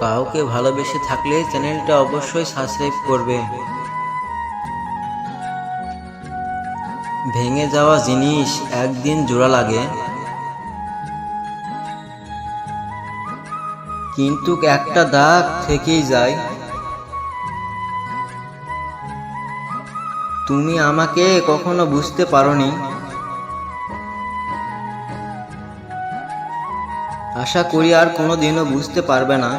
কাউকে ভালোবেসে থাকলে চ্যানেলটা অবশ্যই সাবস্ক্রাইব করবে। ভেঙে যাওয়া জিনিস একদিন জোড়া লাগে। কিন্তু একটা দাগ থেকেই যায়। তুমি আমাকে কখনো বুঝতে পারোনি। আশা করি আর কোনোদিনও বুঝতে পারবে না।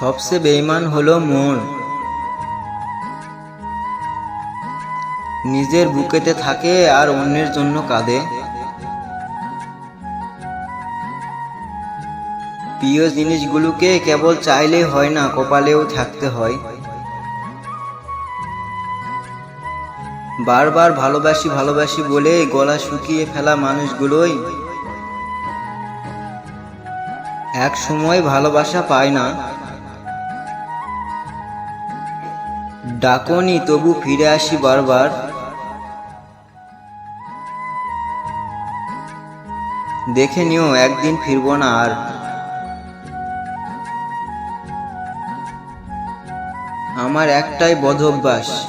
সবচেয়ে বেইমান হলো মন। নিজের বুকেতে থাকে আর অন্যের জন্য কাঁদে। প্রিয় জিনিসগুলোকে কেবল চাইলেই হয় না, কপালেও থাকতে হয়। বারবার ভালোবাসি ভালোবাসি বলে গলা শুকিয়ে ফেলা মানুষগুলোই এক সময় ভালোবাসা পায় না। ডাকনি, তবু ফিরে আসি বারবার। দেখে নিও, একদিন ফিরবো না আর। আমার একটাই বদ অভ্যাস।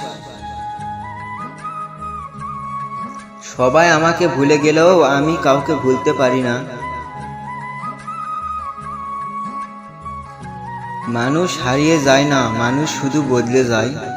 সবাই আমাকে ভুলে গেলেও আমি কাউকে ভুলতে পারি না। মানুষ হারিয়ে যায় না, মানুষ শুধু বদলে যায়।